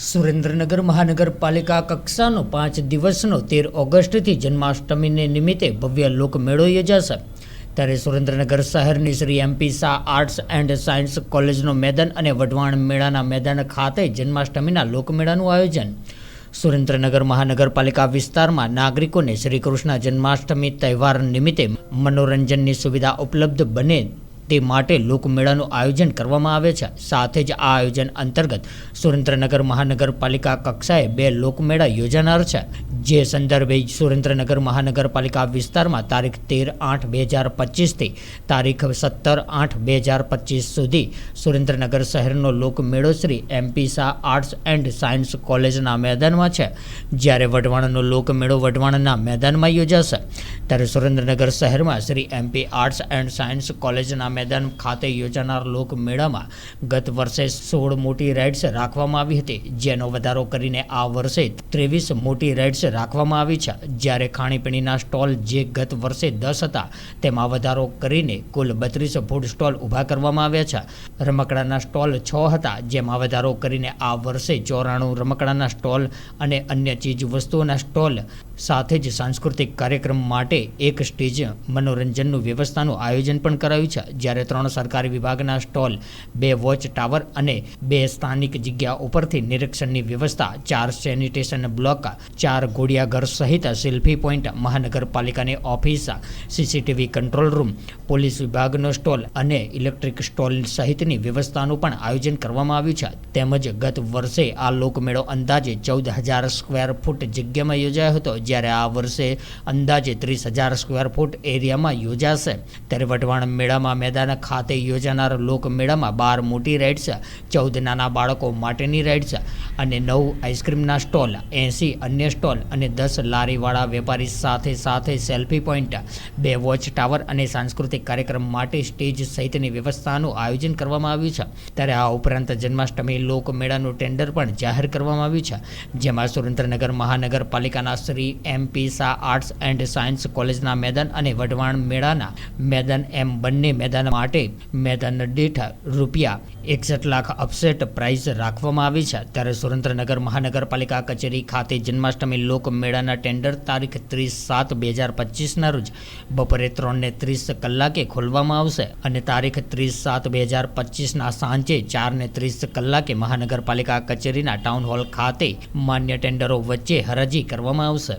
સુરેન્દ્રનગર મહાનગરપાલિકા કક્ષાનો પાંચ દિવસનો તેર ઓગસ્ટથી જન્માષ્ટમીને નિમિત્તે ભવ્ય લોકમેળો યોજાશે. ત્યારે સુરેન્દ્રનગર શહેરની Shri MP Shah arts and science કોલેજનો મેદાન અને વઢવાણ મેળાના મેદાન ખાતે જન્માષ્ટમીના લોકમેળાનું આયોજન. સુરેન્દ્રનગર મહાનગરપાલિકા વિસ્તારમાં નાગરિકોને શ્રી કૃષ્ણ જન્માષ્ટમી તહેવાર નિમિત્તે મનોરંજનની સુવિધા ઉપલબ્ધ બને તે માટે લોકમેળાનું આયોજન કરવામાં આવે છે. સાથે જ આ આયોજન અંતર્ગત સુરેન્દ્રનગર મહાનગરપાલિકા કક્ષાએ બે લોકમેળા યોજાનાર છે. જે સંદર્ભે સુરેન્દ્રનગર મહાનગરપાલિકા વિસ્તારમાં તારીખ તેર આઠ બે હજાર પચીસથી તારીખ સત્તર આઠ બે હજાર પચીસ સુધી સુરેન્દ્રનગર શહેરનો લોકમેળો Shri MP Shah arts and science કોલેજના મેદાનમાં છે. જ્યારે વઢવાણનો લોકમેળો વઢવાણના મેદાનમાં યોજાશે. ત્યારે સુરેન્દ્રનગર શહેરમાં Shri MP arts and science કોલેજના મેદાન ખાતે યોજાનાર લોકમેળામાં ગત વર્ષે સોળ મોટી રાઇડ્સ રાખવામાં આવી હતી. જેનો વધારો કરીને આ વર્ષે ત્રેવીસ મોટી રાઇડ્સ રાખવામાં આવી છે. જ્યારે ખાણીપીણીના સ્ટોલ જે ગત વર્ષે દસ હતા, તેમાં વધારો કરીને કુલ બત્રીસ ફૂડ સ્ટોલ ઊભા કરવામાં આવ્યા છે. રમકડાના સ્ટોલ છ હતા, જેમાં વધારો કરીને આ વર્ષે ચોરાણું રમકડાના સ્ટોલ અને અન્ય ચીજ વસ્તુઓના સ્ટોલ સાથે જ સાંસ્કૃતિક કાર્યક્રમ માટે એક સ્ટેજ મનોરંજનનું વ્યવસ્થાનું આયોજન પણ કરાયું છે, જ્યારે ત્રણ સરકારી વિભાગના સ્ટોલ, બે વોચ ટાવર અને બે સ્થાનિક જગ્યા ઉપરથી નિરીક્ષણની વ્યવસ્થા, ચાર સેનિટેશન બ્લોક, ચાર ઘોડિયાઘર સહિત સેલ્ફી પોઈન્ટ, મહાનગરપાલિકાની office, CCTV control room, police વિભાગનો સ્ટોલ અને ઇલેક્ટ્રિક સ્ટોલ સહિતની વ્યવસ્થાનું પણ આયોજન કરવામાં આવ્યું છે. તેમજ ગત વર્ષે આ લોકમેળો અંદાજે ચૌદ હજાર સ્ક્વેર ફૂટ જગ્યામાં યોજાયો હતો જ્યારે આ વર્ષે અંદાજે ત્રીસ હજાર સ્ક્વેર ફૂટ એરિયામાં યોજાશે. ત્યારે વઢવાણ મેળામાં મેદાન ખાતે યોજાનાર લોકમેળામાં બાર મોટી રાઇડ્સ ચૌદ નાના બાળકો માટેની રાઇડ્સ અને નવ આઈસ્ક્રીમના સ્ટોલ એંસી અન્ય સ્ટોલ અને દસ લારીવાળા વેપારી સાથે સાથે સેલ્ફી પોઈન્ટ બે વોચ ટાવર અને સાંસ્કૃતિક કાર્યક્રમ માટે સ્ટેજ સહિતની વ્યવસ્થાનું આયોજન કરવામાં આવ્યું છે. ત્યારે આ ઉપરાંત જન્માષ્ટમી લોકમેળાનું ટેન્ડર પણ જાહેર કરવામાં આવ્યું છે. જેમાં સુરેન્દ્રનગર મહાનગરપાલિકાના Shri MP Shah arts and science કોલેજના મેદાન અને વઢવાણ મેળાના મેદાન એમ બંને મેદાન માટે મેદાન દીઠ રૂપિયા એકસઠ લાખ અપસેટ પ્રાઇઝ રાખવામાં આવી છે. ત્યારે સુરેન્દ્રનગર મહાનગરપાલિકા કચેરી ખાતે જન્માષ્ટમી લોકમેળાના ટેન્ડર તારીખ ત્રીસ સાત બે હજાર પચીસના રોજ બપોરે ત્રણને ત્રીસ કલાકે ખોલવામાં આવશે અને તારીખ ત્રીસ સાત બે હજાર પચીસના સાંજે ચારને ત્રીસ કલાકે મહાનગરપાલિકા કચેરીના ટાઉન હોલ ખાતે માન્ય ટેન્ડરો વચ્ચે હરાજી કરવામાં આવશે.